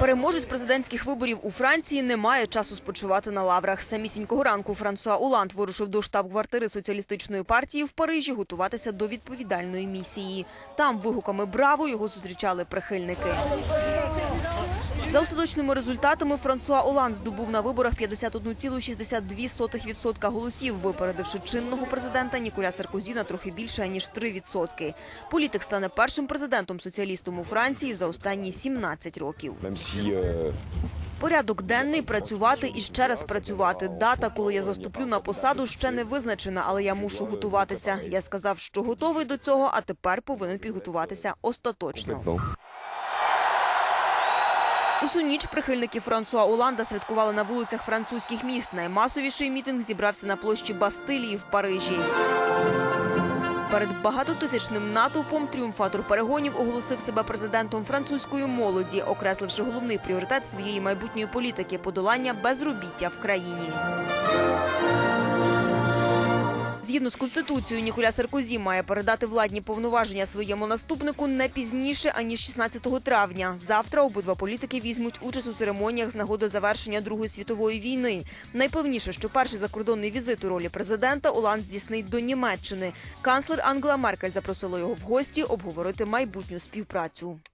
Переможець президентських виборів у Франції не має часу спочивати на лаврах. Самісінького ранку Франсуа Уланд вирушив до штаб-квартири соціалістичної партії в Парижі готуватися до відповідальної місії. Там вигуками «Браво» його зустрічали прихильники. За остаточними результатами Франсуа Оланд здобув на виборах 51,62% голосів, випередивши чинного президента Ніколя Саркозі на трохи більше ніж 3%. Політик стане першим президентом-соціалістом у Франції за останні 17 років. Euh, Порядок денний працювати і ще раз працювати. Дата, коли я заступлю на посаду, ще не визначена, але я мушу готуватися. Я сказав, що готовий до цього, а тепер повинен підготуватися остаточно. Усю ніч прихильники Франсуа Оланда святкували на вулицях французьких міст. Наймасовіший мітинг зібрався на площі Бастилії в Парижі. Перед багатотисячним натовпом тріумфатор перегонів оголосив себе президентом французької молоді, окресливши головний пріоритет своєї майбутньої політики подолання безробіття в країні. Згідно з конституцією, Ніколя Саркозі має передати владні повноваження своєму наступнику не пізніше аніж 16 травня. Завтра обидва політики візьмуть участь у церемоніях з нагоди завершення Другої світової війни. Найпевніше, що перший закордонний візит у ролі президента Оланд здійснить до Німеччини. Канцлер Ангела Меркель запросила його в гості обговорити майбутню співпрацю.